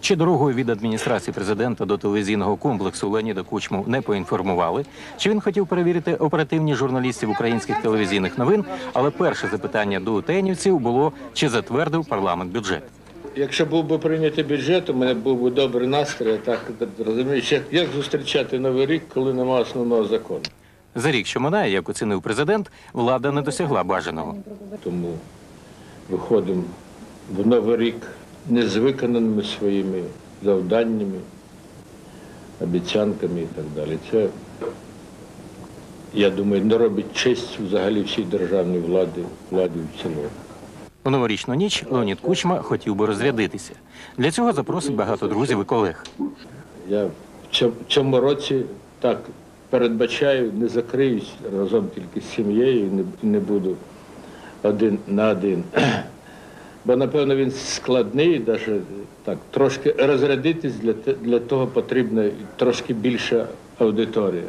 Чи дорогою від адміністрації президента до телевізійного комплексу Леоніда Кучму не поінформували? Чи він хотів перевірити оперативність журналістів українських телевізійних новин? Але перше запитання до утенівців було: чи затвердив парламент бюджет? Якщо був би прийнятий бюджет, у мене був би добрий настрій, так розумієш, як, як зустрічати новий рік, коли немає основного закону. За рік, що минає, як оцінив президент, влада не досягла бажаного. Тому виходимо в новий рік не з виконаними своїми завданнями, обіцянками і так далі. Це, я думаю, не робить честь взагалі всій державній владі, владі в цілому. У новорічну ніч Леонід Кучма хотів би розрядитися. Для цього запросить багато друзів і колег. Я в цьому, в цьому році так передбачаю, не закриюсь разом тільки з сім'єю, не буду один на один. Бо, напевно, він складний, навіть так, трошки розрядитись для, для того потрібна трошки більша аудиторія.